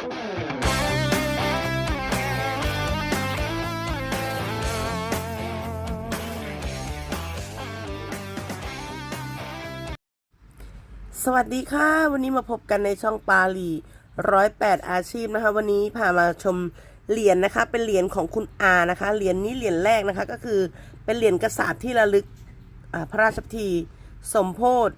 สวัสดีค่ะ วันนี้มาพบกันในช่องปาลีร้อยแปดอาชีพนะคะ วันนี้พามาชมเหรียญนะคะ เป็นเหรียญของคุณอานะคะ เหรียญนี้เหรียญแรกนะคะ ก็คือเป็นเหรียญกษัตริย์ที่ระลึกพระราชพิธีสมโพธิ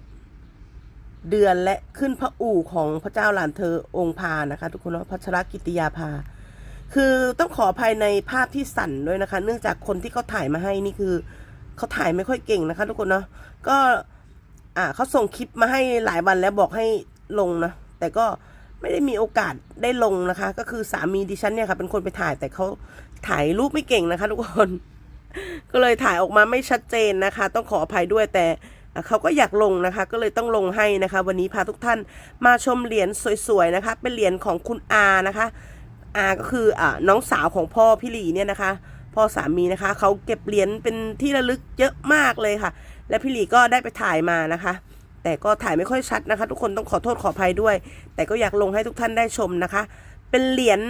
เดือนและขึ้นพระอู่ของพระเจ้าหลานเธอองค์พานะคะ ทุกคนเนาะพัชรกิติยาภา คือต้องขออภัยในภาพที่สั่นด้วยนะคะ เนื่องจากคนที่เขาถ่ายมาให้นี่คือเขาถ่ายไม่ค่อยเก่งนะคะ ทุกคนเนาะก็อ่าเขาส่งคลิปมาให้หลายวันแล้วบอกให้ลงนะแต่ก็ไม่ได้มีโอกาสได้ลงนะคะ ก็คือสามีดิฉันเนี่ยค่ะเป็นคนไปถ่ายแต่เขาถ่ายรูปไม่เก่งนะคะ ทุกคน ก็เลยถ่ายออกมาไม่ชัดเจนนะคะ ต้องขออภัยด้วยแต่ เขาก็อยากลงนะคะ ก็เลยต้องลงให้นะคะ วันนี้พาทุกท่านมาชมเหรียญสวยๆนะคะ เป็นเหรียญของคุณอานะคะอาก็คืออ่าน้องสาวของพ่อพี่หลีเนี่ยนะคะ พ่อสามีนะคะเขาเก็บเหรียญเป็นที่ระลึกเยอะมากเลยค่ะ และพี่หลีก็ได้ไปถ่ายมานะคะ แต่ก็ถ่ายไม่ค่อยชัดนะคะ ทุกคนต้องขอโทษขออภัยด้วย แต่ก็อยากลงให้ทุกท่านได้ชมนะคะ เป็นเหรียญ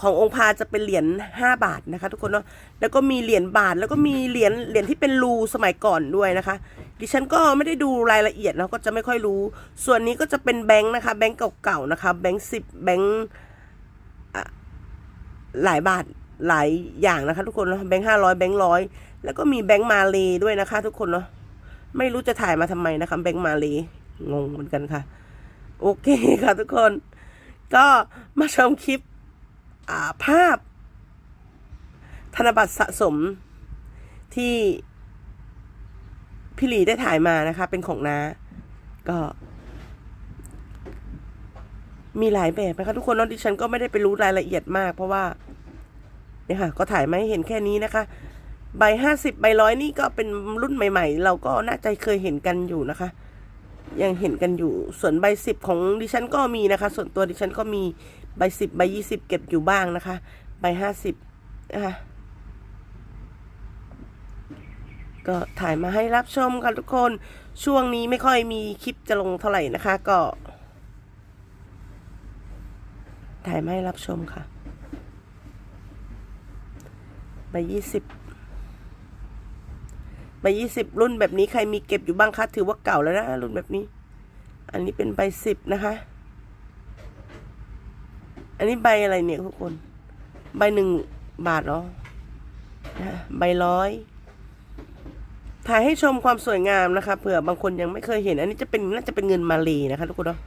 ขององค์พาจะเป็นเหรียญ5บาทนะคะ ทุกคนเนาะแล้วก็มีเหรียญบาทแล้วก็มีเหรียญเหรียญที่เป็นรูสมัยก่อนด้วยนะคะ ดิฉันก็ไม่ได้ดูรายละเอียดเนะก็จะไม่ค่อยรู้ ส่วนนี้ก็จะเป็นแบงค์นะคะ แบงค์เก่าๆนะคะ แบงค์สิบแบงค์หลายบาทหลายอย่างนะคะ ทุกคนเนาะแบงค์ห้าร้อยแบงค์ร้อยแล้วก็มีแบงค์มาเลด้วยนะคะ ทุกคนเนาะไม่รู้จะถ่ายมาทำไมนะคะแบงค์มาเลงงเหมือนกันค่ะ โอเคค่ะทุกคน ก็มาชมคลิป ภาพ ธนบัตรสะสมที่พี่หลีได้ถ่ายมานะคะ เป็นของน้าก็ มีหลายแบบนะคะ ทุกคนเนาะดิฉันก็ไม่ได้ไปรู้รายละเอียดมาก เพราะว่า เนี่ยค่ะ ก็ถ่ายมาให้เห็นแค่นี้นะคะ ใบห้าสิบใบร้อยนี่ก็เป็นรุ่นใหม่ ๆ เราก็น่าจะเคยเห็นกันอยู่นะคะ ยังเห็นกันอยู่ส่วนใบสิบของดิฉันก็มีนะคะ ส่วนตัวดิฉันก็มีใบสิบใบยี่สิบเก็บอยู่บ้างนะคะ ใบห้าสิบนะคะก็ถ่ายมาให้รับชมค่ะทุกคนช่วงนี้ไม่ค่อยมีคลิปจะลงเท่าไหร่นะคะ ก็ ถ่ายมาให้รับชมค่ะใบยี่สิบ ใบยี่สิบรุ่นแบบนี้ใครมีเก็บอยู่บ้างคะถือว่าเก่าแล้วนะ รุ่นแบบนี้ อันนี้เป็นใบสิบนะคะ อันนี้ใบอะไรเนี่ยทุกคน ใบหนึ่งบาทเหรอนะใบร้อยถ่ายให้ชมความสวยงามนะคะเผื่อบางคนยังไม่เคยเห็น อันนี้จะเป็นน่าจะเป็นเงินมาเลนะคะทุกคนเนาะ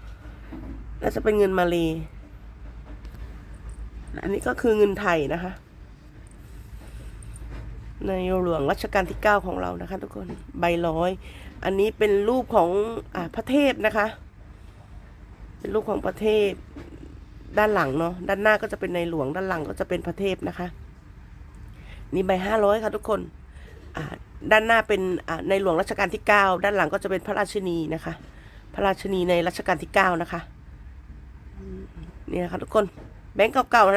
น่าจะเป็นเงินมาเลอันนี้ก็คือเงินไทยนะคะ ในหลวงรัชกาลที่เก้าของเรานะคะทุกคนใบร้อย อันนี้เป็นรูปของอาพระเทพนะคะ เป็นรูปของพระเทพด้านหลังเนาะด้านหน้าก็จะเป็นในหลวงด้านหลังก็จะเป็นพระเทพนะคะ นี่ใบห้าร้อยค่ะทุกคนด้านหน้าเป็นอาในหลวงรัชกาลที่เก้าด้านหลังก็จะเป็นพระราชินีนะคะ พระราชินีในรัชกาลที่เก้านะคะนี่นะคะทุกคนแบงก์เก่าๆนะ